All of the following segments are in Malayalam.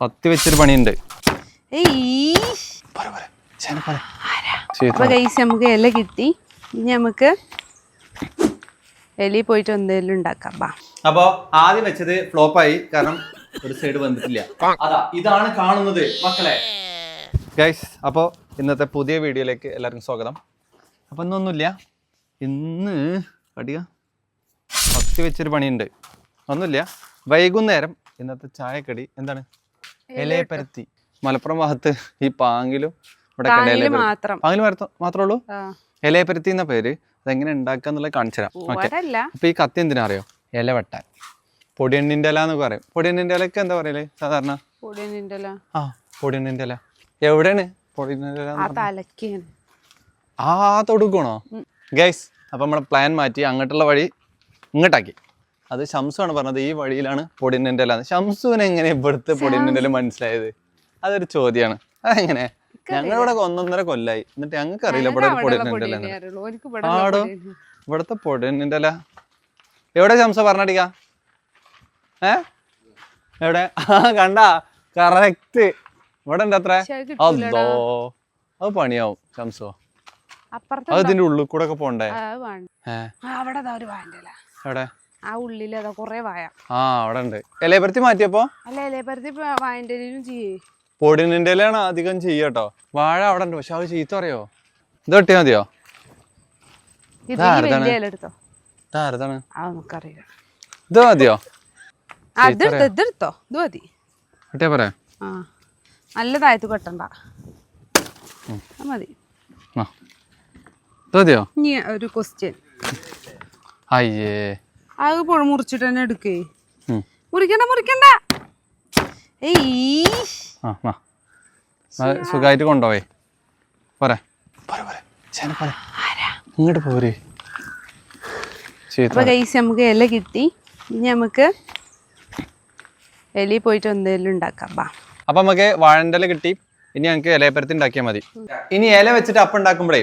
കത്തി വെച്ചൊരു പണിയുണ്ട്. ഏയ്. അപ്പൊ കൈസ് നമുക്ക് ഇല കിട്ടി. ഇനി നമുക്ക് എലി പോയിട്ട് എന്തെങ്കിലും ഉണ്ടാക്കാം. ബാ അപ്പോ ആദ്യം വെച്ചത് ഫ്ലോപ്പായി കാരണം ഒരു സൈഡ് വന്നിട്ടില്ല. അതാ ഇതാണ് കാണുന്നത് മക്കളെ. ഗൈസ് അപ്പോ ഇന്നത്തെ പുതിയ വീഡിയോയിലേക്ക് എല്ലാവർക്കും സ്വാഗതം. അപ്പം ഇന്നൊന്നുമില്ല. ഇന്ന് കടിക കത്തി വെച്ചൊരു പണിയുണ്ട്. ഒന്നുമില്ല. വൈകുന്നേരം ഇന്നത്തെ ചായക്കടി എന്താണ്? ഇലയപ്പരത്തി മലപ്പുറം ഭാഗത്ത് ഈ പാങ്കിലും ഇവിടെ പാങ്ങിൽ മാത്രമേ ഉള്ളൂ ഇലയപ്പരത്തി എന്ന പേര് അതെങ്ങനെ ഉണ്ടാക്കുക എന്നുള്ളത് കാണിച്ചു തരാം. ഓക്കെ. അപ്പൊ ഈ കത്തി എന്തിനാ അറിയോ? ഇല വെട്ടാൻ. പൊടിയണ്ണിന്റെ ഇല എന്നൊക്കെ പറയും. പൊടിയണ്ണിന്റെ ഇലക്ക് എന്താ പറയലേ? സാധാരണ? ആ പൊടിയണ്ണിന്റെ ഇല. എവിടെയാണ് പൊടിയണ്ണിന്റെ ഇല ആ തൊടുക്കണോ ഗൈസ് അപ്പൊ നമ്മളെ പ്ലാൻ മാറ്റി അങ്ങോട്ടുള്ള വഴി ഇങ്ങോട്ടാക്കി. അത് ഷംസുവാണ് പറഞ്ഞത് ഈ വഴിയിലാണ് പൊടിയണ്ണിന്റെ ഇല ഷംസുവിന് എങ്ങനെ ഇവിടുത്തെ ഇല മനസ്സിലായത്? അതൊരു ചോദ്യമാണ് അതെങ്ങനെ? ഞങ്ങളിവിടെ ഒന്നൊന്നര കൊല്ലായി. എന്നിട്ട് ഞങ്ങൾക്ക് അറിയില്ല ഇവിടെ ഇവിടെ ആടോ ഇവിടുത്തെ ഇല എവിടെ ശംസ പറഞ്ഞടിക്ക? ഏ? എവിടെ? ആ കണ്ട. കറക്റ്റ്. ഇവിടെ ഉണ്ട് അത്ര? അത് അതോ പണിയാവും ശംസോ. അപ്പുറത്ത് അത് ഇതിന്റെ ഉള്ളിൽ കൂടെ ഒക്കെ പോണ്ടേ? അവിടെ എവിടെ? ആ ഉള്ളിൽ അതാ കൊറേ വായ. ആ അവിടെ ഉണ്ട് ഇലയപ്പരത്തി മാറ്റിയപ്പോ? അല്ല അല്ലേ പരത്തി വായണ്ടലും ചെയ്യേ. പൊടിനിന്റെ ഇലയാണ് അധികം ചെയ്യട്ടോ. വാഴ അവിടെ ഉണ്ട് പക്ഷെ അത് ചീത്ത അറിയോ ഇത് വെട്ടിയാ മതിയോ? ഇതാരതാണ്? ആ നമുക്കറിയാം. ഇത് മതിയോ? അതെടുത്തോ ഇതെടുത്തോ ഇത് മതി. വെട്ടിയാ പറയാ ആ നല്ല താഴത്ത് കെട്ടണ്ട മതി. ആ. ഇത് മതിയോ? ഇനി ഒരു ക്വസ്റ്റ്യൻ അയ്യേ. അത് പൊ- മുറിച്ചിട്ട് തന്നെ എടുക്കേ. മുറിക്കണ്ട മുറിക്കണ്ട. സുഖമായിട്ട് കൊണ്ടോവേ പോരെ. പോരെ പോരെ. ചേന പോരെ. ഇങ്ങോട്ട് പോരെ. അപ്പൊ കൈസ് നമുക്ക് ഇല കിട്ടി. ഇനി നമുക്ക് എലി പോയിട്ട് എന്തെങ്കിലും ഉണ്ടാക്കാം. ബാ അപ്പൊ നമുക്ക് വാഴന്റെ ഇല കിട്ടി. ഇനി ഞങ്ങൾക്ക് ഇലയപ്പരത്തി ഉണ്ടാക്കിയാൽ മതി. ഇനി ഇല വെച്ചിട്ട് അപ്പം ഉണ്ടാക്കുമ്പോഴേ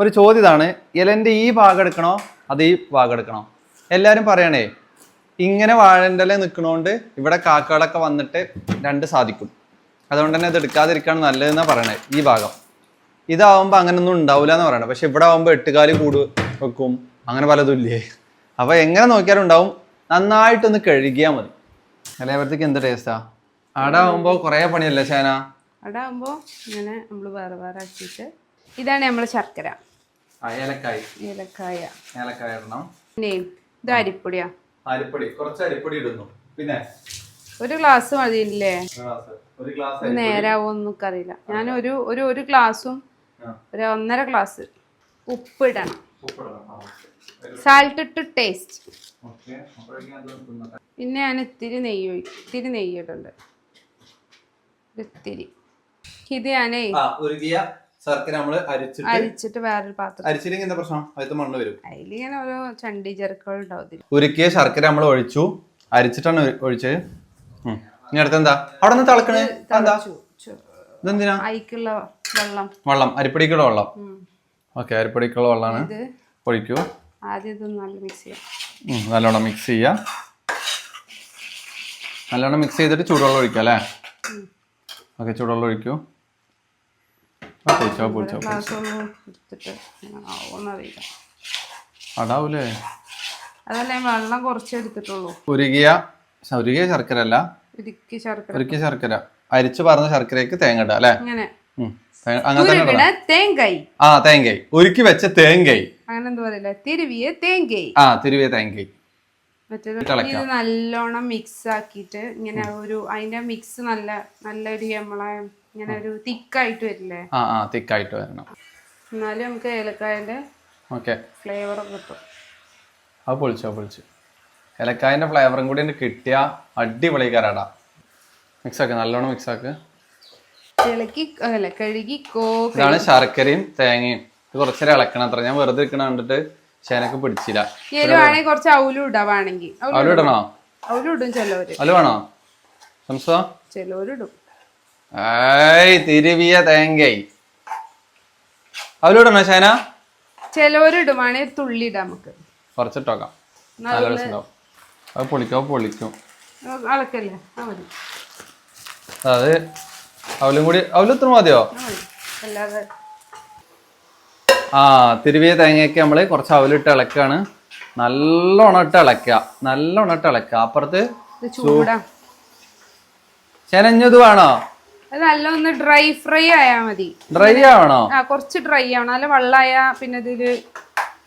ഒരു ചോദ്യം ഇതാണ്. ഇലന്റെ ഈ ഭാഗം എടുക്കണോ? അത് ഈ ഭാഗം എടുക്കണോ? എല്ലാവരും പറയണേ ഇങ്ങനെ വാഴന്റെ ഇല നിൽക്കണോണ്ട് ഇവിടെ കാക്കകളൊക്കെ വന്നിട്ട് രണ്ട് സാധിക്കും. അതുകൊണ്ട് തന്നെ ഇത് എടുക്കാതിരിക്കാണ് നല്ലതെന്നാണ് പറയണേ ഈ ഭാഗം. ഇതാവുമ്പോൾ അങ്ങനൊന്നും ഉണ്ടാവില്ല എന്ന് പറയണേ. പക്ഷെ ഇവിടെ ആവുമ്പോൾ എട്ടുകാലി കൂട് വെക്കും. അങ്ങനെ പലതും ഇല്ലേ? അപ്പോൾ എങ്ങനെ നോക്കിയാലും ഉണ്ടാവും. നന്നായിട്ടൊന്ന് കഴുകിയാൽ മതി. അല്ലേക്ക് എന്ത് ടേസ്റ്റാ അവിടെ ആവുമ്പോൾ കുറേ പണിയല്ലേ ശേന അവിടെ ആവുമ്പോൾ ഇങ്ങനെ നമ്മൾ വേറെ വേറെ ആക്കിയിട്ട് ഇതാണ് നമ്മളെ ശർക്കര. ഏലക്കായ. ഏലക്കായ്. ഏലക്കായ ഇടണം. ഇത് അരിപ്പൊടിയാ. അരിപ്പൊടി കുറച്ച് അരിപ്പൊടി ഇടുന്നു. പിന്നെ? ഒരു ഗ്ലാസ് മതിയില്ലേ? ഗ്ലാസ് ഒരു ഗ്ലാസ് ഇത് നേരാവോ എന്നൊക്കെ അറിയില്ല ഞാൻ ഒരു ഒരു ഒരു ഗ്ലാസും ഒരു ഒന്നര glass ഉപ്പിടണം. Salt salt to taste. പിന്നെ ഞാൻ ഇത്തിരി നെയ്യ് ഒഴിക്കും ഇത്തിരി നെയ്യ് ഇടുന്നുണ്ട് ഇത്തിരി ഇത് ഞാനേ ശർക്കര നമ്മൾ അരിച്ചിട്ട് അരിച്ചിട്ട് വേറൊരു പാത്രം. അരിച്ചില്ലെങ്കിൽ എന്താ പ്രശ്നം? അതിൽ മണ്ണ് വരും. അതിലിങ്ങനെ ഓരോ ചണ്ടി ചെറുക്കൾ ഉണ്ടാവും ഉരുക്കിയ ശർക്കര നമ്മൾ ഒഴിച്ചു. അരിച്ചിട്ടാണ് ഒഴി- ഒഴിച്ചത്. ഇനി അടുത്തെന്താ അവിടെ നിന്ന് തിളക്കണേ. എന്താ? ഇതെന്തിനാ? അയിക്കുള്ള വെള്ളം. വെള്ളം. അരിപ്പൊടിക്കുള്ള വെള്ളം. ഓക്കെ അരിപ്പൊടിക്കുള്ള വെള്ളമാണ് ഒഴിക്കൂ. ആദ്യം ഇത് നല്ല മിക്സ് ചെയ്യാം. നല്ലോണം മിക്സ് ചെയ്യ. നല്ലോണം മിക്സ് ചെയ്തിട്ട് ചൂടുവെള്ളം ഒഴിക്കാം അല്ലേ? ഓക്കെ ചൂടുവെള്ളം ഒഴിക്കൂ. പൊളിച്ചോ പൊളിച്ചോ. എടുത്തിട്ട് ആവുമെന്നറിയില്ല അടാവൂലേ അതല്ല വെള്ളം കുറച്ച് എടുത്തിട്ടുള്ളൂ. ഉരുകിയ ഉരുകിയ ശർക്കര അല്ല ഉരുക്കി ശർക്കര. ഉരുക്കിയ ശർക്കര. അരിച്ചു പറഞ്ഞ ശർക്കരയ്ക്ക് തേങ്ങ ഇടാം അല്ലേ? അങ്ങനെ അങ്ങനെ തേങ്കായി ആ തേങ്ങൈ ഉരുക്കി വെച്ച തേങ്ങൈ അങ്ങനെ എന്താ പറയില്ല. തിരുവിയ തേങ്കായി ആ തിരുവിയ തേങ്ങൈ ഇത് നല്ലോണം മിക്സ് ആക്കിയിട്ട് ഇങ്ങനെ ഒരു അതിന്റെ മിക്സ് നല്ല നല്ലൊരു നമ്മളെ ഇങ്ങനെ ഒരു തിക്കായിട്ട് വരില്ലേ? ആ ആ തിക്കായിട്ട് വരണം. എന്നാലും നമുക്ക് ഏലക്കായന്റെ ഓക്കെ. ഫ്ലേവർ കിട്ടും. അത് പൊളിച്ചോ പൊളിച്ചു. ഏലക്കായന്റെ ഫ്ലേവറും കൂടി കിട്ടിയ അടിപൊളി കരാടാ. മിക്സ് ആക്ക നല്ലോണം മിക്സ് ആക്ക് ഇളക്കി അല്ല കഴുകി ഇതാണ് ശർക്കരയും തേങ്ങയും. ഇത് കുറച്ചേരം ഇളക്കണം അത്ര. ഞാൻ വെറുതെ ഇരിക്കണ കണ്ടിട്ട് ശേനക്ക് പിടിച്ചില്ല. കുറച്ച് അവലും ഇടാ വേണമെങ്കിൽ. അവലും ഇടണോ? അവലും ഇടും ചിലവര്. അവൽ വേണോ സംസോ ചിലവരിടും ഏയ് തിരുവിയ തേങ്ങൈ അവലിടണോ ഷൈന? ചിലവരിടും വേണമെങ്കിൽ തുള്ളി ഇടാം നമുക്ക്. കുറച്ചിട്ടോക്കാം. നല്ല രസമുണ്ടാവും. അത് പൊളിക്കോ പൊളിക്കും. അളക്കല്ലേ? ആ മതി. അത് അവലും കൂടി അവലും ഇത്ര മതിയോ? ആ മതി. അല്ലാതെ. ആ തിരുവിയ തേങ്ങയൊക്കെ നമ്മൾ കുറച്ച് അവലിട്ട് ഇളക്കാണ്. നല്ലോണം ഇട്ട് ഇളക്കുക നല്ലോണം ഇട്ട് ഇളക്കുക അപ്പുറത്ത് ചെനഞ്ഞത് വേണോ? അത് നല്ല ഒന്ന് ഡ്രൈ ഫ്രൈ ആയാ മതി. ഡ്രൈ ആവണോ? ആ കുറച്ച് ഡ്രൈ ആവണം. നല്ല വെള്ളമായ പിന്നെ ഇതിൽ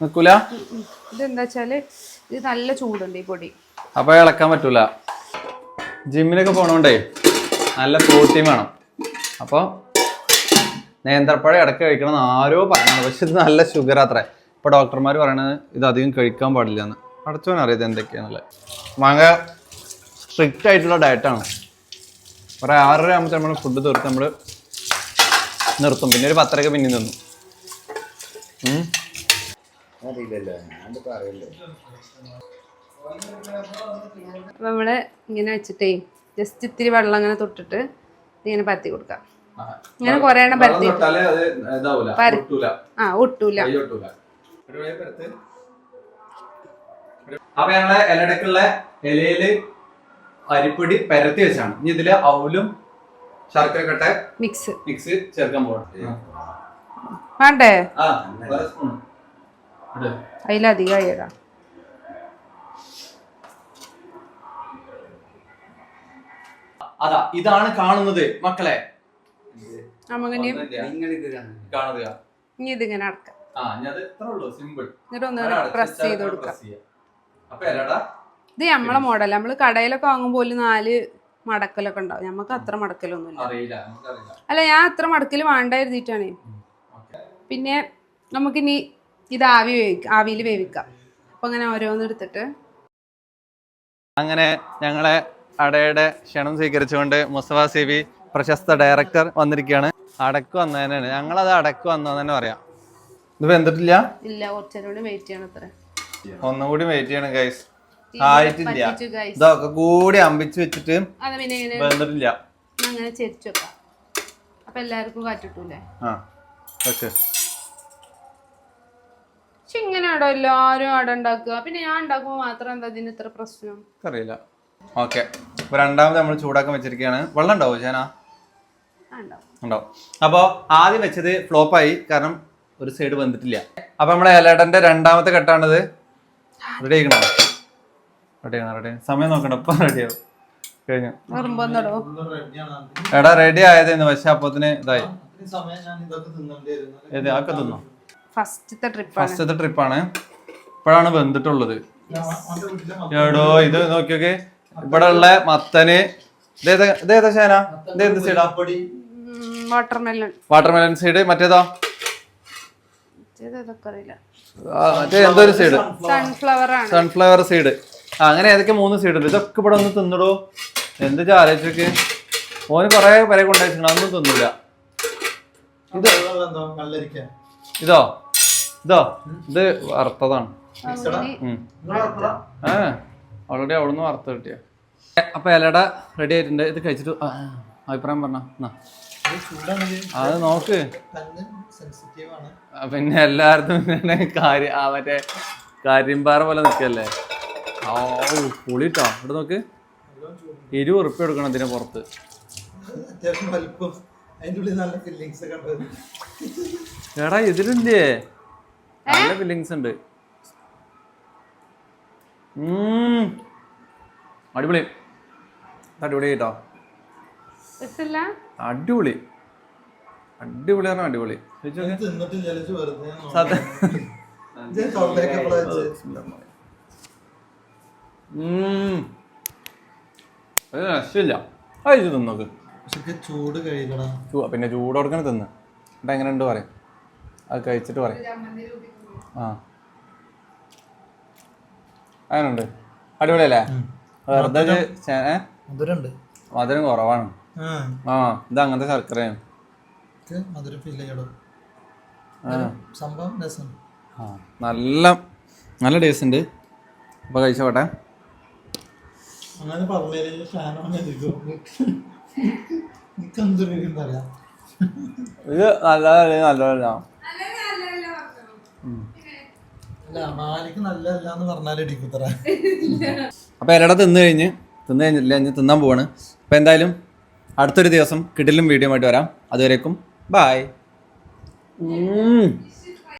നിക്കൂല? ഇതെന്താ വെച്ചാൽ ഇത് നല്ല ചൂടുണ്ട് ഈ പൊടി. അപ്പൊ ഇളക്കാൻ പറ്റൂല. ജിമ്മിനൊക്കെ പോണോണ്ടേ നല്ല പ്രോട്ടീൻ വേണം. അപ്പോൾ നേന്ത്രപ്പഴം ഇടയ്ക്ക് കഴിക്കണം എന്ന് ആരോ പറഞ്ഞു പക്ഷെ ഇത് നല്ല ഷുഗർ അത്ര. ഇപ്പൊ ഡോക്ടർമാർ പറയണത് ഇത് അധികം കഴിക്കാൻ പാടില്ല എന്ന്. അടച്ചോൻ എന്തൊക്കെയാണല്ലേ ഭയങ്കര സ്ട്രിക്റ്റ് ആയിട്ടുള്ള ഡയറ്റാണ് കുറേ ആറര ആകുമ്പോൾ നമ്മൾ ഫുഡ് തീർത്ത് നമ്മൾ നിർത്തും. പിന്നെ ഒരു പത്തരക്ക് പിന്നെ നിന്നു അപ്പം നമ്മൾ ഇങ്ങനെ വെച്ചിട്ടേ ജസ്റ്റ് ഇത്തിരി വെള്ളം ഇങ്ങനെ തൊട്ടിട്ട് ഇങ്ങനെ പരത്തി കൊടുക്കാം. ഇങ്ങനെ കുറേ എണ്ണം പരത്തി ആ ഒട്ടൂല. അപ്പൊ ഞങ്ങളെ ഇലടക്കുള്ള ഇലയിൽ അരിപ്പൊടി പരത്തി വെച്ചാണ്. ഇനി ഇതിൽ അവലും ശർക്കര കട്ട മിക്സ്. മിക്സ് ചേർക്കാൻ പോകണം വേണ്ടേ? ആ. ഇട്. അതിലധികം ഇടാം. അതാ ഇതാണ് കാണുന്നത് മക്കളെ. കാണുക. ഇനി ഇതിങ്ങനെ അടക്കാം. ആ ഞാൻ അത് ഇത്രേ ഉള്ളൂ സിമ്പിൾ. എന്നിട്ട് ഒന്ന് പ്രസ് ചെയ്ത് കൊടുക്കാം. അപ്പൊ ഇലട. ഇത് നമ്മളെ മോഡൽ നമ്മൾ കടയിലൊക്കെ വാങ്ങുമ്പോൾ നാല് മടക്കലൊക്കെ ഉണ്ടാവും. നമുക്ക് അത്ര മടക്കലൊന്നുമില്ല. അറിയില്ല നമുക്കറിയില്ല അല്ല ഞാൻ അത്ര മടക്കൽ വേണ്ട എഴുതിയിട്ടാണ് പിന്നെ നമുക്കിനി ഇത് ആവി വേവിക്കാം ആവിയിൽ വേവിക്കാം. അപ്പൊ അങ്ങനെ ഓരോന്ന് എടുത്തിട്ട്. അങ്ങനെ ഞങ്ങളെ അടയുടെ ക്ഷണം സ്വീകരിച്ചുകൊണ്ട് മുസ്തഫ സി ബി പ്രശസ്ത ഡയറക്ടർ വന്നിരിക്കുകയാണ്. അടക്ക് വന്നതന്നെയാണ്. ഞങ്ങളത് അടക്ക് വന്നതെന്ന് തന്നെ പറയാം. ഇത് വെന്തിട്ടില്ല? ഇല്ല കുറച്ചേരോട് വെയിറ്റ് ചെയ്യണം അത്ര. ഒന്നുകൂടി വെയിറ്റ് ചെയ്യണം ഗൈസ് ആയിട്ടില്ല. ഇതൊക്കെ കൂടി അമ്പിച്ച് വെച്ചിട്ട് വന്നിട്ടില്ല ഇങ്ങനെ അങ്ങനെ ചെരിച്ചു വെക്കാം. അപ്പൊ എല്ലാവർക്കും കാറ്റിട്ടൂലേ പക്ഷെ ഇങ്ങനെയാണോ എല്ലാരും അട ഉണ്ടാക്കുക. പിന്നെ ഞാൻ ഉണ്ടാക്കുമ്പോ മാത്രം എന്താ ഇതിന് ഇത്ര പ്രശ്നം? അറിയില്ല ഓക്കെ. അപ്പൊ രണ്ടാമത് നമ്മൾ ചൂടാക്കാൻ വെച്ചിരിക്കുകയാണ് വെള്ളം ഉണ്ടാവും ചേന ഉണ്ടാവും. അപ്പോൾ ആദ്യം വെച്ചത് ഫ്ലോപ്പായി. കാരണം ഒരു സൈഡ് വന്നിട്ടില്ല. അപ്പൊ നമ്മുടെ ഇലേട്ടന്റെ രണ്ടാമത്തെ കെട്ടാണിത്. റെഡി ആയിക്കണോ? റെഡി ആകണം റെഡി സമയം നോക്കണ്ട ഇപ്പൊ റെഡിയാവും കഴിഞ്ഞു. എടാ റെഡി ആയതെന്ന് പക്ഷെ അപ്പത്തിന് ഇതായി. ഏത് ആക്കെ തിന്നോ? ഫസ്റ്റത്തെ ട്രിപ്പ് ഫസ്റ്റത്തെ ട്രിപ്പാണ് ഇപ്പോഴാണ് വെന്തിട്ടുള്ളത്. എടോ ഇത് നോക്കിയൊക്കെ ഇവിടെ ഉള്ള മത്തന്. ഇതേതാ ശേന ഇതേത് സൈഡാ വാട്ടർ മെലൺ വാട്ടർമെലൻ സൈഡ് മറ്റേതോ? മറ്റേ എന്തോ ഒരു സൈഡ് സൺഫ്ലവർ സൺഫ്ലവർ സീഡ് അങ്ങനെ ഏതൊക്കെ മൂന്ന് സീഡ് ഉണ്ട്? ഇതൊക്കെ ഇവിടെ ഒന്ന് തിന്നിടോ. എന്ത് ആലോചിച്ചൊക്കെ? ഓന് കുറെ പേരെ കൊണ്ടുപോയിട്ടുണ്ട് അതൊന്നും തിന്നില്ല ഇതോ ഇതോ? ഇത്? വറുത്തതാണ്. ഓൾറെഡി ആ ഓൾറെഡി അവിടുന്ന് വറുത്ത് കിട്ടിയ. അപ്പൊ ഇലട റെഡി ആയിട്ടുണ്ട്. ഇത് കഴിച്ചിട്ട് അഭിപ്രായം പറഞ്ഞ. അത് നോക്ക്. പിന്നെ എല്ലായിടത്തും പിന്നെ കാര്യം ആ മറ്റേ കാര്യംപാറ പോലെ നിൽക്കല്ലേ ഓ പുളിട്ടോ? ഇവിടെ നോക്ക്. ഇരുപത് ഉറുപ്പ്യ കൊടുക്കണം ഇതിന് പുറത്ത്. എടാ ഇതിലില്ലേ? നല്ല ഫില്ലിങ്സ് ഉണ്ട്. അടിപൊളി. അടിപൊളി കേട്ടോ. അടിപൊളി. അടിപൊളി പറഞ്ഞാൽ അടിപൊളി. സത്യം. രക്ഷയില്ല കഴിച്ചു പക്ഷെ ചൂട് പിന്നെ ചൂട് കൊടുക്കണേ തിന്ന്. എന്നിട്ട് എങ്ങനെ ഉണ്ട് പറയും. അത് കഴിച്ചിട്ട് പറയും. ആ. അങ്ങനുണ്ട് അടിപൊളിയല്ലേ? വെറുതെ? മധുരം. കുറവാണ്. ആ. ഇത് അങ്ങനത്തെ ശർക്കരയാണ്. മധുരം ഫീൽ ചെയ്യണം ആ. സംഭവം രസം. ആ നല്ല നല്ല ടേസ്റ്റ് ഉണ്ട്. അപ്പോൾ കഴിച്ചോട്ടെ. അങ്ങനെ പറഞ്ഞതിൽ ഷാനോനെ എനിക്ക് എന്തൊരു പറയാ? ഇത് നല്ലതല്ലേ നല്ലതല്ല അല്ല മാലിക്ക് നല്ലതല്ല എന്ന് പറഞ്ഞാൽ ഇടിക്കുത്തറ അപ്പോൾ ഇലട തിന്നു കഴിഞ്ഞ് തിന്നു കഴിഞ്ഞില്ല ഇനി തിന്നാൻ പോവാണ്. അപ്പൊ എന്തായാലും അടുത്തൊരു ദിവസം കിടിലും വീഡിയോ ആയിട്ട് വരാം. അതുവരേക്കും ബായ്